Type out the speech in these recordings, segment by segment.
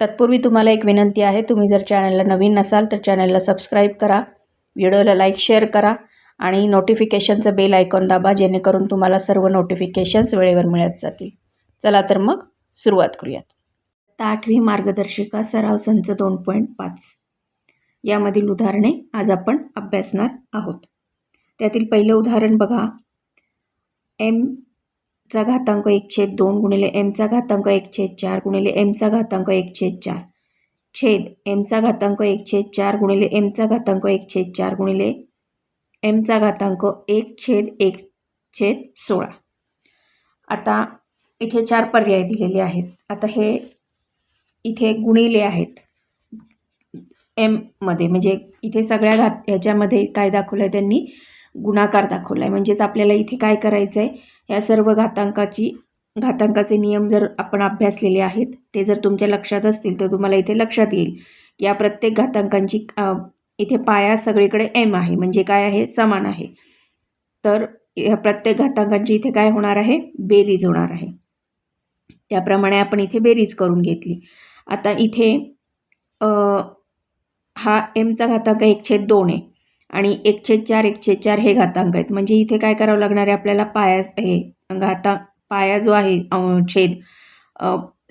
तत्पूर्वी तुम्हाला एक विनंती आहे तुम्ही जर चॅनलला नवीन नसाल तर चॅनलला सबस्क्राईब करा व्हिडिओला लाईक शेअर करा आणि नोटिफिकेशनचं बेल आयकॉन दाबा जेणेकरून तुम्हाला सर्व नोटिफिकेशन्स वेळेवर मिळत जातील. चला तर मग सुरुवात करूयात. आता आठवी मार्गदर्शिका सराव संच दोन पॉईंट पाच. यामधील उदाहरणे आज आपण अभ्यासणार आहोत. त्यातील पहिलं उदाहरण बघा. एम चा घातांक एक छेद दोन गुणिले एमचा घातांक एक छेद चार गुणिले एमचा घातांक एक छेद चार. छेद एमचा घातांक एक छेद चार गुणिले एमचा घातांक एक छेद चार गुणिले एमचा घातांक एक छेद एक छेद सोळा. आता इथे चार पर्याय दिलेले आहेत. आता हे इथे गुणिले आहेत. एममध्ये म्हणजे इथे सगळ्या घात ह्याच्यामध्ये काय दाखवलं आहे त्यांनी? गुणाकार दाखवला आहे म्हणजेच आपल्याला इथे काय करायचं आहे या सर्व घातांकाची घातांकाचे नियम जर आपण अभ्यासलेले आहेत ते जर तुमच्या लक्षात असतील तर तुम्हाला इथे लक्षात येईल या प्रत्येक घातांकांची इथे पाया सगळीकडे एम आहे. म्हणजे काय आहे? समान आहे. तर या प्रत्येक घातांकांची इथे काय होणार आहे? बेरीज होणार आहे. त्याप्रमाणे आपण इथे बेरीज करून घेतली. आता इथे हा एमचा घातांक एक छेद दोन आहे. आणि एक छेद चार एक चार हे घातांक आहेत. म्हणजे इथे काय करावं लागणार आहे आपल्याला? पाया हे घाता पाया जो आहे छेद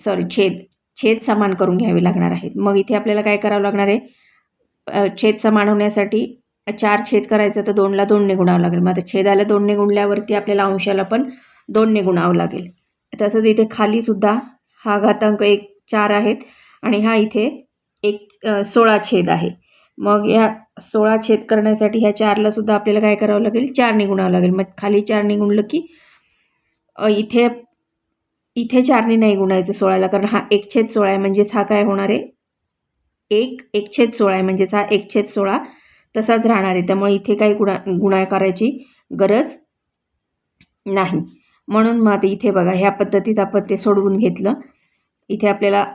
सॉरी छेद छेद समान करून घ्यावे लागणार आहेत. मग इथे आपल्याला काय करावं लागणार आहे? छेद समान होण्यासाठी चार छेद करायचं तर दोनला दोनने गुणावं लागेल. मग आता छेदाला दोनने गुणल्यावरती आपल्याला अंशाला पण दोनने गुणावं लागेल. तसंच इथे खालीसुद्धा हा घातांक एक चार आहेत आणि हा इथे एक सोळा छेद आहे. मग या सोळा छेद करण्यासाठी ह्या चारला सुद्धा आपल्याला काय करावं लागेल? चार गुणावं लागेल. मग खाली चार गुणलं की इथे इथे चारने नाही गुणायचं सोळाला कारण हा एक छेद सोळा आहे. म्हणजेच हा काय होणार आहे? एक एक छेद सोळा आहे. म्हणजेच हा एक छेद सोळा तसाच राहणार आहे. त्यामुळे इथे काही गुणा गुणा करायची गरज नाही. म्हणून मग आता इथे बघा ह्या पद्धतीत आपण ते सोडवून घेतलं. इथे आपल्याला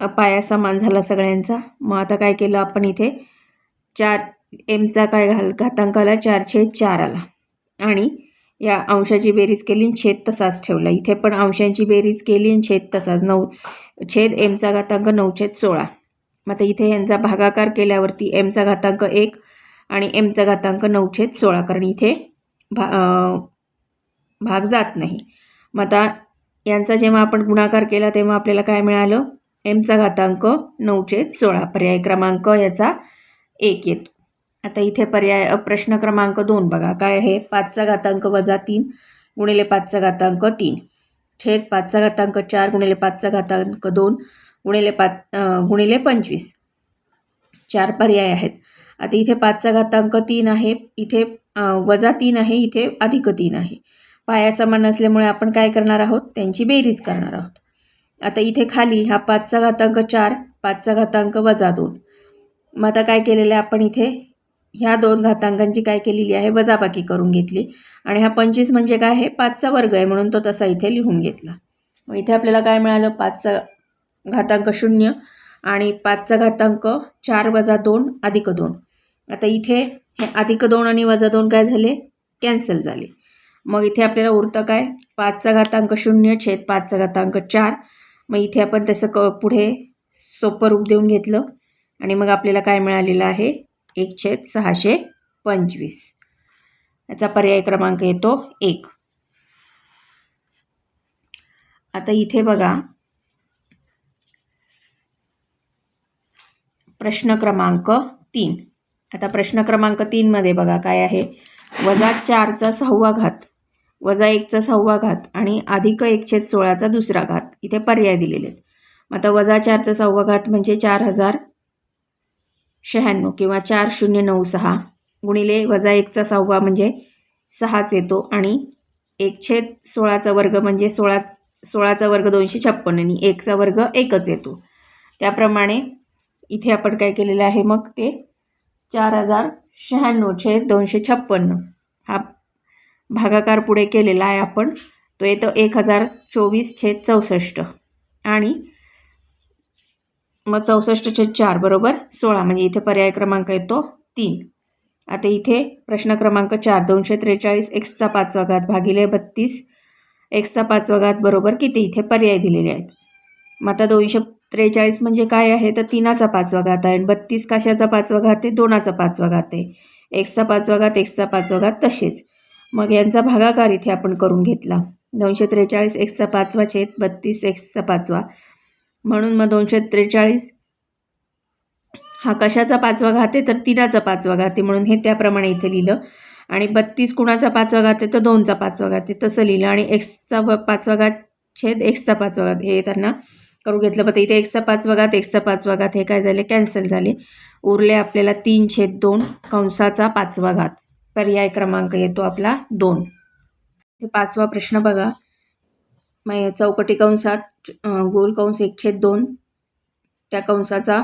पाया समान झाला सगळ्यांचा. मग आता काय केलं आपण इथे? चार एमचा काय घाल घातांक आला चार छेद चार आला. आणि या अंशाची बेरीज केली आणि छेद तसाच ठेवला. इथे पण अंशांची बेरीज केली आणि छेद तसाच. नऊ छेद एमचा घातांक नऊ छेद सोळा. मग आता इथे यांचा भागाकार केल्यावरती एमचा घातांक एक आणि एमचा घातांक नऊ छेद सोळा. कारण इथे भा भाग जात नाही. मग आता यांचा जेव्हा आपण गुणाकार केला तेव्हा आपल्याला काय मिळालं? एमचा घातांक नऊचे सोळा. पर्याय क्रमांक याचा एक येतो. आता इथे पर्याय प्रश्न क्रमांक दोन बघा. काय आहे? पाचचा घातांक वजा तीन गुणिले पाचचा घातांक तीन. छेद पाचचा घातांक चार गुणिले पाचचा घातांक दोन गुणिले पाच गुणिले पंचवीस. चार पर्याय आहेत. आता इथे पाचचा घातांक तीन आहे. इथे वजा तीन आहे. इथे अधिक तीन आहे. पाया समान असल्यामुळे आपण काय करणार आहोत? त्यांची बेरीज करणार आहोत. आता इथे खाली हा पाचचा घातांक चार पाचचा घातांक वजा दोन. मग आता काय केलेलं आहे आपण इथे? ह्या दोन घातांकांची काय केलेली आहे? वजाबाकी करून घेतली. आणि हा पंचवीस म्हणजे काय आहे? पाचचा वर्ग आहे म्हणून तो तसा इथे लिहून घेतला. मग इथे आपल्याला काय मिळालं? पाचचा घातांक शून्य आणि पाचचा घातांक चार वजा दोन अधिक दोन. आता इथे हे अधिक दोन आणि वजा दोन काय झाले? कॅन्सल झाले. मग इथे आपल्याला उरतं काय? पाचचा घातांक शून्य छेद पाचचा घातांक चार मग इथे आपण तसं क पुढे सोपं रूप देऊन घेतलं. आणि मग आपल्याला काय मिळालेलं आहे? एक छेद सहाशे पंचवीस. याचा पर्याय क्रमांक येतो एक. आता इथे बघा. प्रश्न क्रमांक तीन. आता प्रश्न क्रमांक तीनमध्ये बघा काय आहे. वजा चारचा सहावा घात. वजा एकचा सहावा घात आणि अधिक एकशे सोळाचा दुसरा घात. इथे पर्याय दिलेले आहेत. मग आता वजा चारचा सहावा घात म्हणजे चार हजार शहाण्णव किंवा चार शून्य नऊ सहा गुणिले वजा एकचा सहावा म्हणजे सहाच येतो आणि एकशे सोळाचा वर्ग म्हणजे सोळा सोळाचा वर्ग दोनशे छप्पन्न आणि एकचा वर्ग एकच येतो. त्याप्रमाणे इथे आपण काय केलेलं आहे मग ते चार हजार शहाण्णव छेद दोनशे छप्पन्न हा भागाकार पुढे केलेला आहे आपण. तो येतो एक हजार चोवीस छेद चौसष्ट. आणि मग चौसष्ट छेद चार बरोबर? सोळा म्हणजे इथे पर्याय क्रमांक येतो तीन. आता इथे प्रश्न क्रमांक चार दोनशे त्रेचाळीस एक्सचा पाचवा घात भागिले बत्तीस. एक्सचा पाचवा घात बरोबर? किती? इथे पर्याय दिलेले आहेत. मग आता दोनशे त्रेचाळीस म्हणजे काय आहे? तर तीनाचा पाचवा घात आहे. आणि बत्तीस कशाचा पाचवा घात आहे? दोनाचा पाचवा घात आहे. एक्सचा पाचवा घात एक्सचा पाचवा घात तसेच. मग यांचा भागाकार इथे आपण करून घेतला. दोनशे त्रेचाळीस एक्सचा पाचवा छेद बत्तीस एक्सचा पाचवा. म्हणून मग दोनशे त्रेचाळीस हा कशाचा पाचवा घात? आहे तर तिनाचा पाचवा घात. आहे म्हणून हे त्याप्रमाणे इथे लिहिलं. आणि बत्तीस कुणाचा पाचवा घात? आहे तर दोनचा पाचवा घात. आहे तसं लिहिलं. आणि एक्सचा व पाचवा घात छेद एक्सचा पाचवा घात. हे त्यांना करू घेतलं. पण इथे एक्सचा पाचवा घात एक्सचा पाचवा घात हे काय झाले? कॅन्सल झाले. उरले आपल्याला तीन छेद दोन कंसाचा पाचवा घात. पर्याय क्रमांक येतो आपला दोन. ते पाचवा प्रश्न बघा. मग चौकटी कंसात गोल कंस एक छेद दोन. त्या कंसाचा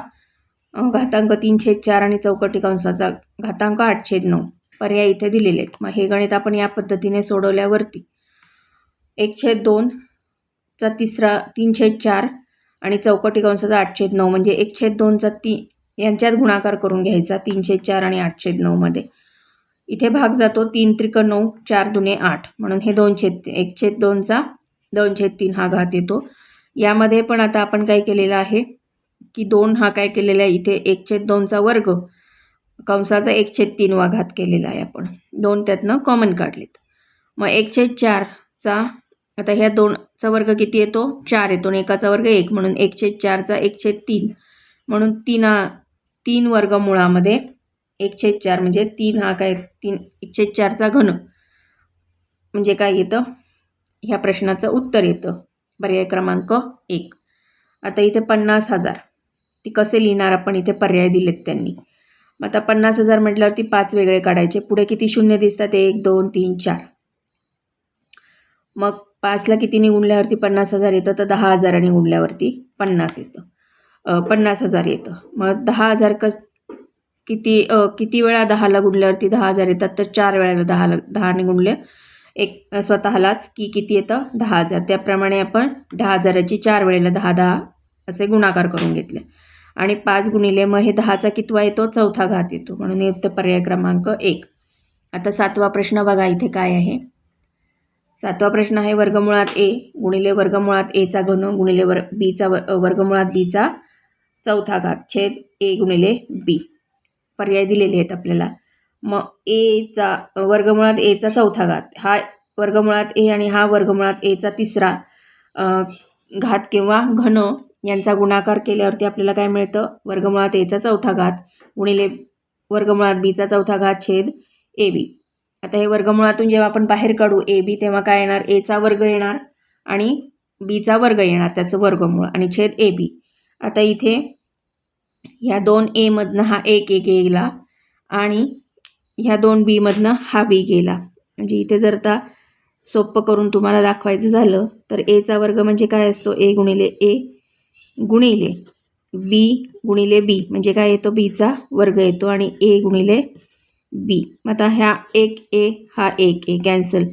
घातांक तीन छेद चार आणि चौकटी कंसाचा घातांक आठ छेद नऊ. पर्याय इथे दिलेले आहेत. मग हे गणित आपण या पद्धतीने सोडवल्यावरती. एक छेद दोनचा तिसरा तीन छेद चार आणि चौकटी कंसाचा आठ छेद नऊ. म्हणजे एक छेद दोनचा ती यांच्यात गुणाकार करून घ्यायचा. तीन छेद चार आणि आठ छेद नऊमध्ये इथे भाग जातो तीन त्रिक नऊ चार दुने आठ. म्हणून हे दोन छेद एक छेद दोनचा दोन छेद तीन हा घात येतो. यामध्ये पण आता आपण काय केलेलं आहे की दोन हा काय केलेला आहे? इथे एक छेद दोनचा वर्ग कंसाचा एक छेद तीन वा घात केलेला आहे आपण. दोन त्यातनं कॉमन काढलेत. मग एक छेद चारचा आता ह्या दोनचा वर्ग किती येतो? चार येतो. आणि एकाचा वर्ग एक. म्हणून एक छेद चारचा एक छेद तीन. म्हणून तीन तीन वर्गमुळामध्ये एकशे चार म्हणजे तीन हा काय तीन एकशे चारचा घन. म्हणजे काय येतं? ह्या प्रश्नाचं उत्तर येतं. पर्याय क्रमांक एक. आता इथे पन्नास हजार. ती कसे लिहिणार आपण? इथे पर्याय दिलेत त्यांनी. मग आता पन्नास हजार म्हटल्यावरती पाच वेगळे काढायचे. पुढे किती शून्य दिसतात? एक दोन तीन चार. मग पाचला कितीने गुणल्यावरती पन्नास हजार येतं? तर दहा हजाराने गुणल्यावरती पन्नास येतं. पन्नास हजार येतं. मग दहा हजार कस किती किती वेळा दहाला गुणल्यावरती दहा हजार येतात तर चार वेळाला दहाला दहाने गुणले एक स्वतःलाच की किती येतं? दहा हजार. त्याप्रमाणे आपण दहा हजाराची चार वेळेला दहा दहा असे गुणाकार करून घेतले. आणि पाच गुणिले मग हे दहाचा कितवा येतो? चौथा घात येतो. म्हणून येतं पर्याय क्रमांक एक. आता सातवा प्रश्न बघा इथे काय आहे. सातवा प्रश्न आहे वर्गमुळात ए गुणिले वर्गमुळात एचा घन गुणिले वर बीचा व वर्गमुळात बीचा चौथा घात. छेद ए गुणिले बी. पर्याय दिलेले आहेत आपल्याला. मग एचा वर्गमुळात एचा चौथा घात. हा वर्गमुळात ए आणि हा वर्गमुळात एचा तिसरा घात किंवा घन यांचा गुणाकार केल्यावरती आपल्याला काय मिळतं? वर्गमुळात एचा चौथा घात गुणिले वर्गमुळात बीचा चौथा घात छेद ए बी आता हे वर्गमुळातून जेव्हा आपण बाहेर काढू ए बी तेव्हा काय येणार? एचा वर्ग येणार आणि बीचा वर्ग येणार त्याचं वर्गमूळ आणि छेद ए बी आता इथे ह्या दोन एमधनं हा एक एक गेला आणि ह्या दोन बीमधनं हा बी गेला. म्हणजे इथे जर आता सोप्पं करून तुम्हाला दाखवायचं झालं तर एचा वर्ग म्हणजे काय असतो? ए गुणिले ए गुणिले बी गुणिले बी म्हणजे काय येतो? बीचा वर्ग येतो आणि ए गुणिले बी आता ह्या एक ए हा एक ए कॅन्सल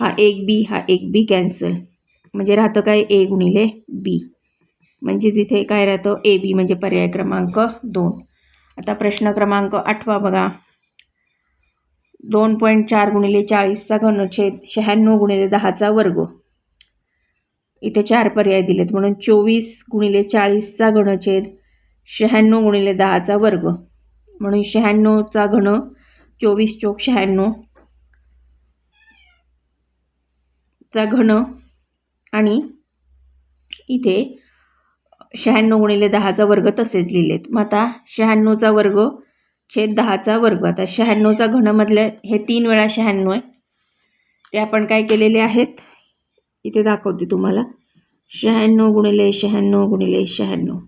हा एक बी हा एक बी कॅन्सल म्हणजे राहतं काय? ए गुणिले बी म्हणजेच इथे काय राहतं ए बी म्हणजे पर्याय क्रमांक दोन. आता प्रश्न क्रमांक आठवा बघा. दोन पॉईंट चार गुणिले चाळीसचा घनछेद शहाण्णव गुणिले दहाचा वर्ग. इथे चार पर्याय दिलेत म्हणून चोवीस गुणिले चाळीसचा घनछेद शहाण्णव गुणिले दहाचा वर्ग. म्हणून शहाण्णवचा घन चोवीस चोक शहाण्णव. चा घन आणि इथे शहाण्णव गुणिले दहाचा वर्ग तसेच लिहिलेत. मग आता शहाण्णवचा वर्ग छेद दहाचा वर्ग. आता शहाण्णवचा घनमधल्या हे तीन वेळा शहाण्णव आहे. ते आपण काय केलेले आहेत? इथे दाखवते तुम्हाला. शहाण्णव गुणिले शहाण्णव गुणिले शहाण्णव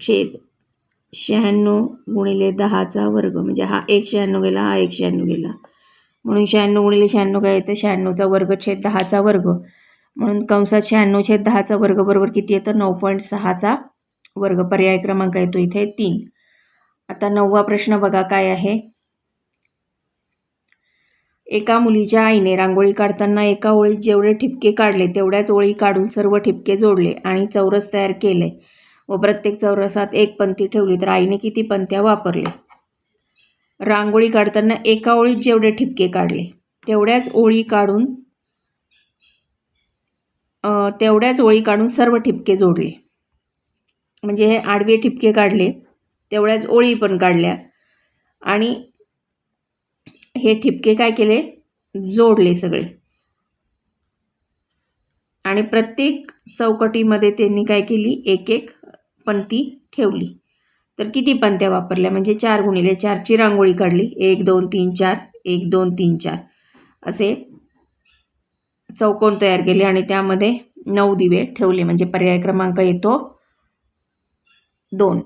छेद शहाण्णव गुणिले दहाचा वर्ग. म्हणजे हा एक शहाण्णव गेला हा एक शहाण्णव गेला. म्हणून शहाण्णव गुणिले शहाण्णव काय येतं? शहाण्णवचा वर्ग छेद दहाचा वर्ग. म्हणून कंसात शहाण्णव छेद दहाचा वर्ग बरोबर किती येतं? नऊ पॉईंट सहाचा वर्ग. पर्याय क्रमांक येतो इथे तीन. आता नववा प्रश्न बघा काय आहे? एका मुलीच्या आईने रांगोळी काढताना एका ओळीत जेवढे ठिपके काढले तेवढ्याच ओळी काढून सर्व ठिपके जोडले आणि चौरस तयार केले व प्रत्येक चौरसात एक पंथी ठेवली तर आईने किती पंत्या वापरल्या? रांगोळी काढताना एका ओळीत जेवढे ठिपके काढले तेवढ्याच ओळी काढून तेवढ्याच ओळी काढून सर्व ठिपके जोडले. म्हणजे हे आडवे ठिपके काढले तेवढ्याच ओळी पण काढल्या. आणि हे ठिपके काय केले? जोडले सगळे. आणि प्रत्येक चौकटीमध्ये त्यांनी काय केली? एक एक पंक्ती ठेवली. तर किती पंत्या वापरल्या? म्हणजे चार गुणिले चारची रांगोळी काढली. एक दोन तीन चार. एक दोन तीन चार. असे चौकोन तयार केले आणि त्यामध्ये नऊ दिवे ठेवले. म्हणजे पर्याय क्रमांक येतो दोन.